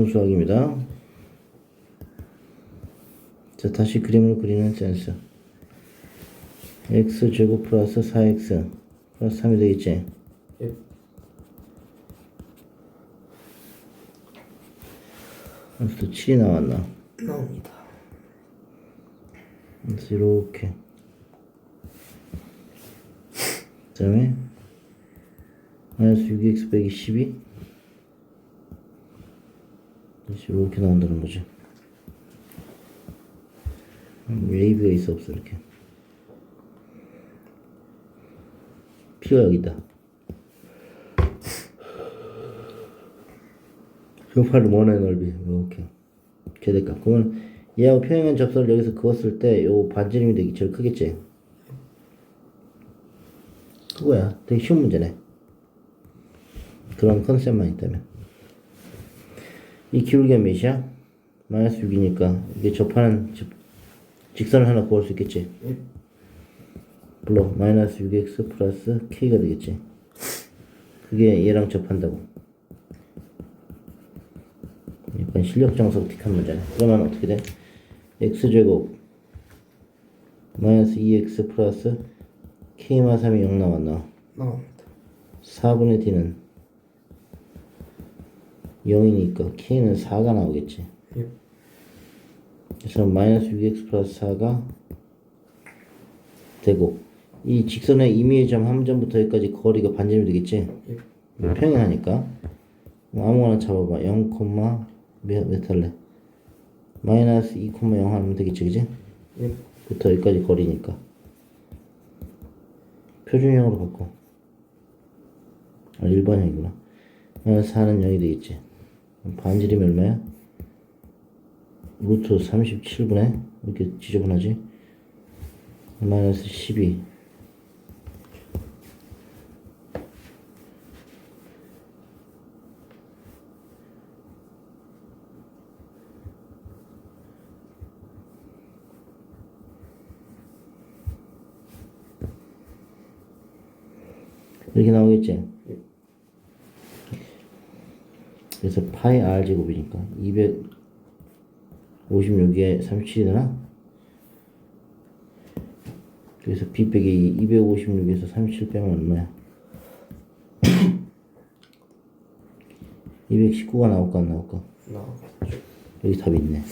수학입니다. 자, 다시 그림을 그리는 센스. x 제곱 플러스 4x 플러스 3이 되겠지? 예. 그래서 7이 나왔나? 나옵니다. 그래서 이렇게. 그 다음에 마이너스 6x 빼기 12 다시 이렇게 나온다는 거죠. 웨이브가 있어 없어 이렇게. P가 여기다. 교파를 원의 넓이 이렇게 최대값. 그러면 얘하고 평행한 접선을 여기서 그었을 때 요 반지름이 되기 제일 크겠지. 그거야. 되게 쉬운 문제네. 그런 컨셉만 있다면. 이 기울기가 몇이야? 마이너스 6이니까 이게 접하는 집- 직선을 하나 구할 수 있겠지. 예. 물론 마이너스 6x 플러스 k가 되겠지. 그게 얘랑 접한다고. 약간 실력 정석 틱한 문제네. 그러면 어떻게 돼? x제곱 마이너스 2x 플러스 k마 3이 0 나왔나? 나옵니다. 4분의 d는 0이니까 k는 4가 나오겠지. 예. 그래서 마이너스 6x 플러스 4가 되고 이 직선의 임의의 점한 점부터 여기까지 거리가 반지름이 되겠지? 예. 이거 평행하니까 뭐 아무거나 잡아봐 0, 몇, 몇 할래? 마이너스 2,0 하면 되겠지 그지? 예. 부터 여기까지 거리니까 표준형으로 바꿔 아 1번형이구나 마이너스 4는 0이 되겠지 반지름이 얼마야? 루트 37분의 이렇게 지저분하지? 마이너스 12 이렇게 나오겠지? 그래서 파이 r 제곱이니까 256에 37이 되나? 그래서 b 빼기 256에서 37 빼면 얼마야? 219가 나올까 안 나올까? 나옵니다. 여기 답이 있네